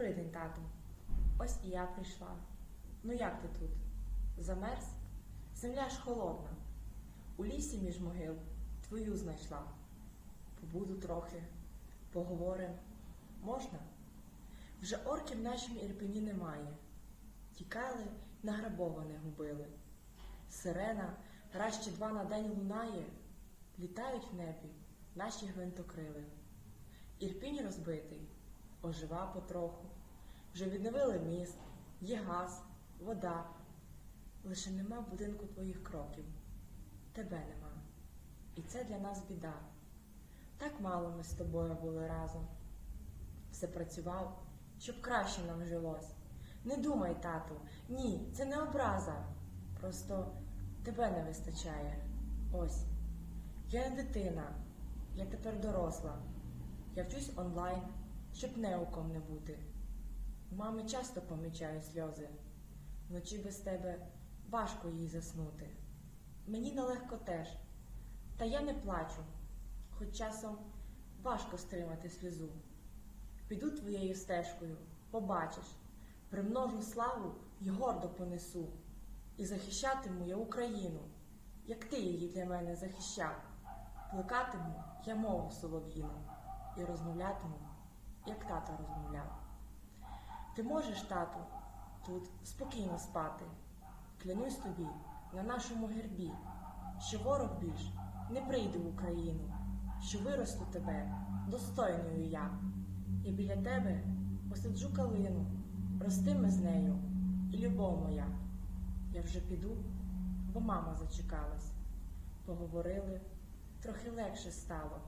Добрий тату. Ось і я прийшла. Ну як ти тут? Замерз? Земля ж холодна. У лісі між могил твою знайшла. Побуду трохи, поговорим. Можна? Вже орків в нашім Ірпені немає. Тікали, награбоване губили. Сирена чи два на день лунає, літають в небі наші гвинтокрили. Ірпінь розбитий, ожива потроху. Вже відновили міст, є газ, вода. Лише нема в будинку твоїх кроків. Тебе нема. І це для нас біда. Так мало ми з тобою були разом. Все працював, щоб краще нам жилось. Не думай, тату, ні, це не образа. Просто тебе не вистачає. Ось. Я не дитина, я тепер доросла. Я вчусь онлайн, щоб неуком не бути. Мами часто помічаю сльози. Вночі без тебе важко їй заснути. Мені нелегко теж. Та я не плачу, хоч часом важко стримати сльозу. Піду твоєю стежкою, побачиш, примножу славу й гордо понесу. І захищатиму я Україну, як ти її для мене захищав. Плекатиму я мову солов'їну і розмовлятиму, як тато розмовляв. Ти можеш, тату, тут спокійно спати. Клянусь тобі на нашому гербі, що ворог більш не прийде в Україну, що виросту тебе достойною я. І біля тебе посаджу калину, ростиме з нею і любов моя. Я вже піду, бо мама зачекалась. Поговорили, трохи легше стало.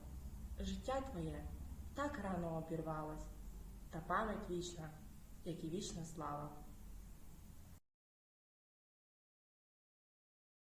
Життя твоє так рано обірвалось, та пам'ять вічна, як і вічна слава.